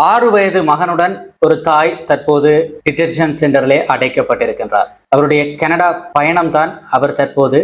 ஆறு வயது மகனுடன் ஒரு தாய் தற்போது டிடென்ஷன் சென்டரிலே அடைக்கப்பட்டிருக்கின்றார். அவருடைய கனடா பயணம்தான் அவர் தற்போது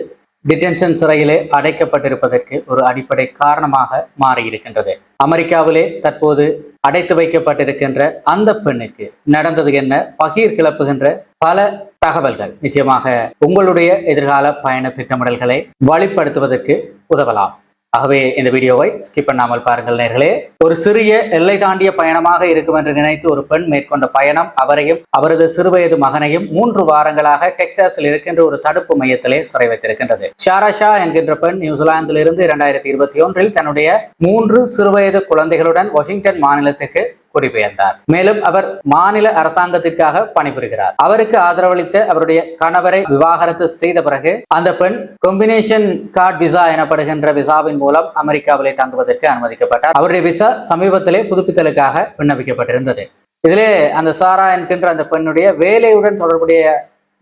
டிடென்ஷன் சிறையிலே அடைக்கப்பட்டிருப்பதற்கு ஒரு அடிப்படை காரணமாக மாறியிருக்கின்றது. அமெரிக்காவிலே தற்போது அடைத்து வைக்கப்பட்டிருக்கின்ற அந்த பெண்ணிற்கு நடந்தது என்ன? பகீர் கிளப்புகின்ற பல தகவல்கள். நிச்சயமாக உங்களுடைய எதிர்கால பயண திட்டமிடல்களை வழிப்படுத்துவதற்கு உதவலாம். ஆகவே இந்த வீடியோவை ஸ்கிப் பண்ணாமல் பாருங்கள் நேர்களே. ஒரு சிறிய எல்லை தாண்டிய பயணமாக இருக்கும் என்று நினைத்து ஒரு பெண் மேற்கொண்ட பயணம் அவரையும் அவரது சிறுவயது மகனையும் மூன்று வாரங்களாக டெக்சாஸில் இருக்கின்ற ஒரு தடுப்பு மையத்திலே சிறை வைத்திருக்கின்றது. ஷாராஷா என்கின்ற பெண் நியூசிலாந்திலிருந்து இரண்டாயிரத்தி இருபத்தி ஒன்றில் தன்னுடைய மூன்று சிறுவயது குழந்தைகளுடன் வாஷிங்டன் மாநிலத்துக்கு குடிபெயர்ந்தார் மேலும் அவர் மாநில அரசாங்கத்திற்காக பணிபுரிகிறார். அவருக்கு ஆதரவளித்த அவருடைய கணவரை விவாகரத்து செய்த பிறகு அந்த பெண் கொம்பினேஷன் கார்டு விசா எனப்படுகின்ற விசாவின் மூலம் அமெரிக்காவிலே தங்குவதற்கு அனுமதிக்கப்பட்டார். அவருடைய விசா சமீபத்திலே புதுப்பித்தலுக்காக விண்ணப்பிக்கப்பட்டிருந்தது. இதிலே அந்த சாரா என்கின்ற அந்த பெண்ணுடைய வேலையுடன் தொடர்புடைய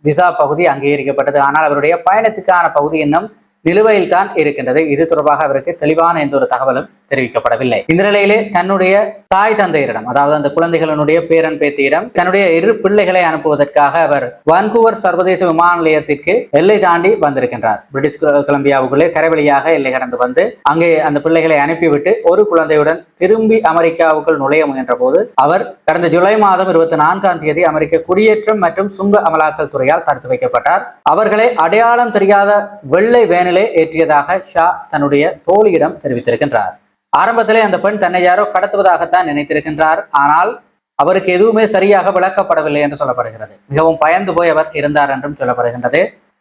விசா பகுதி அங்கீகரிக்கப்பட்டது. ஆனால் அவருடைய பயணத்துக்கான பகுதி இன்னும் நிலுவையில் தான் இருக்கின்றது. இது தொடர்பாக அவருக்கு தெளிவான எந்த ஒரு தகவலும் தெரிவிக்கப்படவில்லை. இந்த நிலையிலே தன்னுடைய தாய் தந்தையரிடம் அதாவது அந்த குழந்தைகளினுடைய பேரன் பேத்தியிடம் தன்னுடைய இரு பிள்ளைகளை அனுப்புவதற்காக அவர் வான்கூவர் சர்வதேச விமான நிலையத்திற்கு எல்லை தாண்டி வந்திருக்கின்றார். பிரிட்டிஷ் கொலம்பியாவுக்குள்ளே கரைவழியாக எல்லை கடந்து வந்து அங்கே அந்த பிள்ளைகளை அனுப்பிவிட்டு ஒரு குழந்தையுடன் திரும்பி அமெரிக்காவுக்குள் நுழைய முயன்ற போது அவர் கடந்த ஜூலை மாதம் இருபத்தி நான்காம் தேதி அமெரிக்க குடியேற்றம் மற்றும் சுங்க அமலாக்கல் துறையால் தடுத்து வைக்கப்பட்டார். அவர்களை அடையாளம் தெரியாத வெள்ளை வேனிலே ஏற்றியதாக ஷா தன்னுடைய தோழியிடம் தெரிவித்திருக்கின்றார். ஆரம்பத்திலே அந்த பெண் தன்னை யாரோ கடத்துவதாகத்தான் நினைத்திருக்கின்றார். ஆனால் அவருக்கு எதுவுமே சரியாக விளக்கப்படவில்லை என்று சொல்லப்படுகிறது. மிகவும் பயந்து போய் அவர் இருந்தார் என்றும் சொல்லப்படுகின்றது.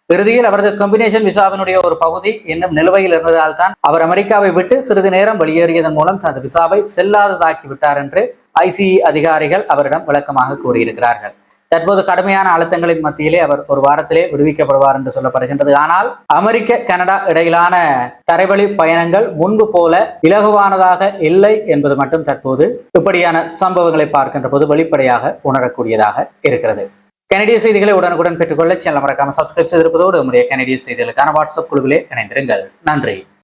இறுதியில் அவரது கம்பினேஷன் விசாவினுடைய ஒரு பகுதி இன்னும் நிலுவையில் இருந்ததால் தான் அவர் அமெரிக்காவை விட்டு சிறிது நேரம் வெளியேறியதன் மூலம் தனது விசாவை செல்லாததாக்கி விட்டார் என்று ஐசிஇ அதிகாரிகள் அவரிடம் விளக்கமாக கூறியிருக்கிறார்கள். தற்போது கடுமையான அழுத்தங்களின் மத்தியிலே அவர் ஒரு வாரத்திலே விடுவிக்கப்படுவார் என்று சொல்லப்படுகின்றது. ஆனால் அமெரிக்க கனடா இடையிலான தரைவழி பயணங்கள் முன்பு போல இலகுவானதாக இல்லை என்பது மட்டும் தற்போது இப்படியான சம்பவங்களை பார்க்கின்ற போது வெளிப்படையாக உணரக்கூடியதாக இருக்கிறது. கனடிய செய்திகளை உடனுக்குடன் பெற்றுக்கொள்ள சேனல் மறக்காம சப்ஸ்கிரைப் செய்திருப்பதோடு நம்முடைய கனடிய செய்திகளுக்கான வாட்ஸ்அப் குழுவிலே இணைந்திருங்கள். நன்றி.